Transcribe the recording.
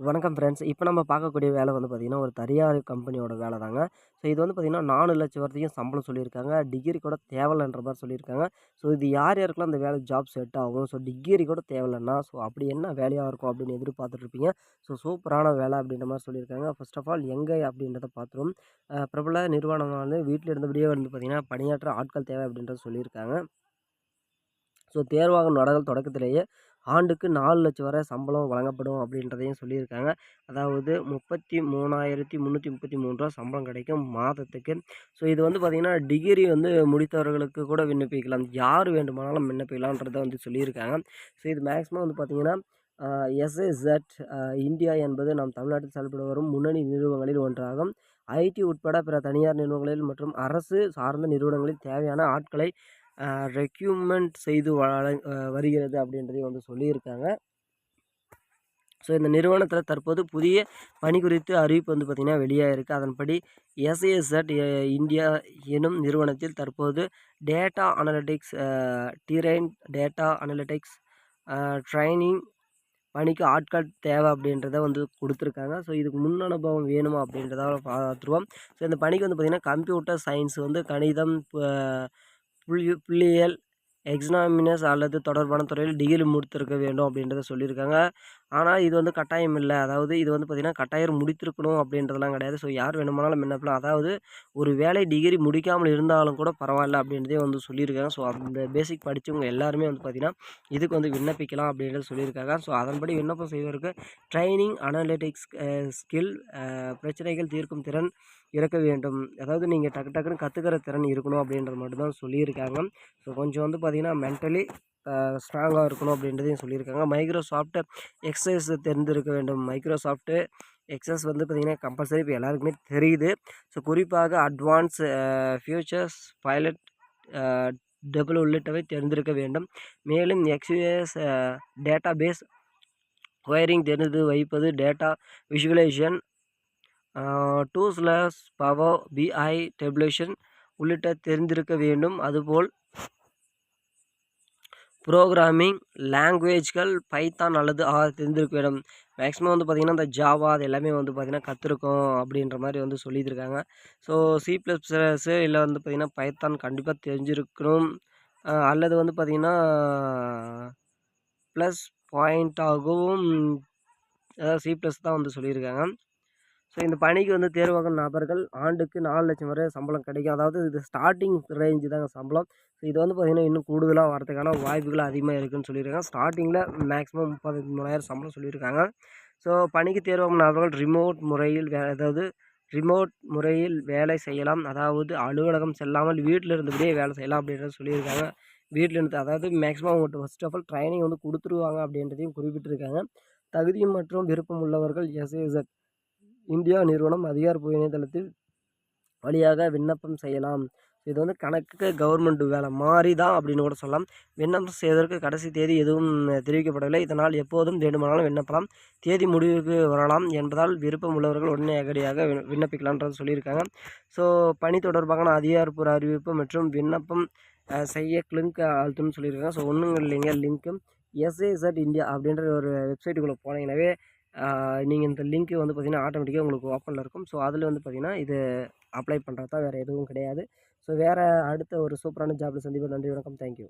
வணக்கம் ஃப்ரெண்ட்ஸ் இப்போ நம்ம பார்க்கக்கூடிய வேலை வந்து பார்த்திங்கன்னா ஒரு தனியார் கம்பெனியோட வேலை தாங்க. ஸோ இது வந்து பார்த்திங்கன்னா நாலு லட்சம் வரைக்கும் சம்பளம் சொல்லியிருக்காங்க. டிகிரி கூட தேவையில்லைன்ற மாதிரி சொல்லியிருக்காங்க. ஸோ இது யார் யாருக்கெல்லாம் அந்த வேலை ஜாப் செட் ஆகும்? ஸோ டிகிரி கூட தேவையில்லைன்னா ஸோ அப்படி என்ன வேலையாக இருக்கும் அப்படின்னு எதிர்பார்த்துட்ருப்பீங்க. ஸோ சூப்பரான வேலை அப்படின்ற மாதிரி சொல்லியிருக்காங்க. ஃபர்ஸ்ட் ஆஃப் ஆல் எங்கே அப்படின்றத பார்த்துரும் பிரபல நிறுவனம் வந்து வீட்டில் இருந்தபடியே வந்து பார்த்திங்கன்னா பணியாற்ற ஆட்கள் தேவை அப்படின்றத சொல்லியிருக்காங்க. ஸோ தேர்வாகும் நடகள் தொடக்கத்திலேயே ஆண்டுக்கு நாலு லட்சம் வரை சம்பளம் வழங்கப்படும் அப்படின்றதையும் சொல்லியிருக்காங்க. அதாவது முப்பத்தி மூணாயிரத்தி முந்நூற்றி முப்பத்தி மூணு ரூபா சம்பளம் கிடைக்கும் மாதத்துக்கு. ஸோ இது வந்து பார்த்திங்கன்னா டிகிரி வந்து முடித்தவர்களுக்கு கூட விண்ணப்பிக்கலாம். யார் வேண்டுமானாலும் விண்ணப்பிக்கலான்றதை வந்து சொல்லியிருக்காங்க. ஸோ இது மேக்ஸிமம் வந்து பார்த்திங்கன்னா எஸ்எஸ்எட் இந்தியா என்பது நம் தமிழ்நாட்டில் செயல்பட்டு வரும் முன்னணி நிறுவனங்களில் ஒன்றாகும். ஐடி உட்பட பிற தனியார் நிறுவனங்களில் மற்றும் அரசு சார்ந்த நிறுவனங்களில் தேவையான ஆட்களை ரெக்யூமெண்ட் செய்து வழ வருகிறது அப்படின்றதையும் வந்து சொல்லியிருக்காங்க. ஸோ இந்த நிறுவனத்தில் தற்போது புதிய பணி குறித்து அறிவிப்பு வந்து பார்த்திங்கன்னா வெளியாகிருக்கு அதன்படி எஸ்ஏஎஸ்எட் இந்தியா எனும் நிறுவனத்தில் தற்போது data analytics train data analytics training பணிக்கு ஆட்கள் தேவை அப்படின்றத வந்து கொடுத்துருக்காங்க. ஸோ இதுக்கு முன் அனுபவம் வேணுமா அப்படின்றத பார்த்துருவோம் ஸோ இந்த பணிக்கு வந்து பார்த்திங்கன்னா கம்ப்யூட்டர் சயின்ஸ் வந்து கணிதம் புள்ளி புள்ளியியல் எக்ஸாமினஸ் அல்லது தொடர்பான துறையில் டிகிரி முடித்திருக்க வேண்டும் அப்படின்றத சொல்லியிருக்காங்க. ஆனால் இது வந்து கட்டாயம் இல்லை. அதாவது இது வந்து பார்த்திங்கன்னா கட்டாயம் முடித்திருக்கணும் அப்படின்றதெல்லாம் கிடையாது. ஸோ யார் வேணுமானாலும் விண்ணப்பலாம் அதாவது ஒரு வேலை டிகிரி முடிக்காமல் இருந்தாலும் கூட பரவாயில்ல அப்படின்றதே வந்து சொல்லியிருக்காங்க. ஸோ அந்த பேசிக் படித்தவங்க எல்லாருமே வந்து பார்த்திங்கன்னா இதுக்கு வந்து விண்ணப்பிக்கலாம் அப்படின்றத சொல்லியிருக்காங்க. ஸோ அதன்படி விண்ணப்பம் செய்வதற்கு ட்ரைனிங் அனாலிட்டிக்ஸ் ஸ்கில் பிரச்சனைகள் தீர்க்கும் திறன் இருக்க வேண்டும். அதாவது நீங்கள் டக்கு டக்குன்னு கற்றுக்கிற திறன் இருக்கணும் அப்படின்றது மட்டும்தான் சொல்லியிருக்காங்க. ஸோ கொஞ்சம் வந்து பார்த்திங்கன்னா மென்டலி ஸ்ட்ராங்காக இருக்கணும் அப்படின்றதையும் சொல்லியிருக்காங்க. மைக்ரோசாஃப்ட் எக்ஸசைஸ் தெரிந்திருக்க வேண்டும். மைக்ரோசாஃப்ட்டு எக்ஸஸ் வந்து பார்த்திங்கன்னா கம்பல்சரி இப்போ எல்லாருக்குமே தெரியுது. ஸோ குறிப்பாக அட்வான்ஸ் ஃபியூச்சர்ஸ் பைலட் டபுள் உள்ளிட்டவை தெரிந்திருக்க வேண்டும். மேலும் எக்ஸ்யூஎஸ் டேட்டா பேஸ் ஒயரிங் தெரிந்து வைப்பது data visualisation tools power BI tabulation உள்ளிட்ட தெரிந்திருக்க வேண்டும். அதுபோல் ப்ரோக்ராமிங் லாங்குவேஜ்கள் பைத்தான் அல்லது ஆர் தெரிந்திருக்க வேண்டும். மேக்ஸிமம் வந்து பார்த்திங்கன்னா இந்த ஜாவா அது எல்லாமே வந்து பார்த்திங்கன்னா கற்றுருக்கோம் அப்படின்ற மாதிரி வந்து சொல்லியிருக்காங்க. ஸோ சி ப்ளஸ் ப்ளஸ்ஸு இல்லை வந்து பார்த்திங்கன்னா பைத்தான் கண்டிப்பாக தெரிஞ்சிருக்கணும். அல்லது வந்து பார்த்திங்கன்னா ப்ளஸ் பாயிண்ட் ஆகவும் அதாவது சி ப்ளஸ் தான் வந்து சொல்லியிருக்காங்க. ஸோ இந்த பணிக்கு வந்து தேர்வாகும் நபர்கள் ஆண்டுக்கு நாலு லட்சம் வரை சம்பளம் கிடைக்கும். அதாவது இது ஸ்டார்டிங் ரேஞ்சு தாங்க சம்பளம். ஸோ இது வந்து பார்த்திங்கன்னா இன்னும் கூடுதலாக வரதுக்கான வாய்ப்புகள் அதிகமாக இருக்குதுன்னு சொல்லியிருக்காங்க. ஸ்டார்டிங்கில் மேக்ஸிமம் முப்பது மூணாயிரம் சம்பளம் சொல்லியிருக்காங்க. ஸோ பணிக்கு தேர்வாகும் நபர்கள் ரிமோட் முறையில் வே அதாவது ரிமோட் முறையில் வேலை செய்யலாம். அதாவது அலுவலகம் செல்லாமல் வீட்டில் இருந்தபடியே வேலை செய்யலாம் அப்படின்றத சொல்லியிருக்காங்க. வீட்டில் இருந்து அதாவது மேக்ஸிமம் அவங்கள்ட்ட ஃபஸ்ட் ஆஃப் ஆல் ட்ரைனிங் வந்து கொடுத்துருவாங்க அப்படின்றதையும் குறிப்பிட்டிருக்காங்க. தகுதி மற்றும் விருப்பம் உள்ளவர்கள் எஸ்ஏசட் இந்தியா நிறுவனம் அதிகாரப்பூர்வ இணையதளத்தில் வழியாக விண்ணப்பம் செய்யலாம். இது வந்து கணக்கு கவர்மெண்ட் வேலை மாறி தான் அப்படின்னு கூட சொல்லலாம். விண்ணப்பம் செய்வதற்கு கடைசி தேதி எதுவும் தெரிவிக்கப்படவில்லை. இதனால் எப்போதும் வேண்டுமானாலும் விண்ணப்பலாம். தேதி முடிவுக்கு வரலாம் என்பதால் விருப்பம் உள்ளவர்கள் உடனே அகடியாக விண்ணப்பிக்கலான்றது சொல்லியிருக்காங்க. ஸோ பணி தொடர்பான அதிகாரப்பூர்வ அறிவிப்பு மற்றும் விண்ணப்பம் செய்ய லிங்க் அழுத்தம்னு சொல்லியிருக்காங்க. ஸோ ஒன்றும் இல்லைங்க. லிங்க்கு எஸ்ஏசட் இந்தியா அப்படின்ற ஒரு வெப்சைட்டுக்குள்ளே போனீங்கன்னாவே நீங்கள் இந்த லிங்க்கு வந்து பார்த்திங்கன்னா ஆட்டோமேட்டிக்காக உங்களுக்கு ஓப்பனில் இருக்கும். ஸோ அதில் வந்து பார்த்திங்கன்னா இது அப்ளை பண்ணுறது தான் வேறு எதுவும் கிடையாது. ஸோ வேறு அடுத்த ஒரு சூப்பரான ஜாப்பில் சந்திப்போம். நன்றி வணக்கம். தேங்க்யூ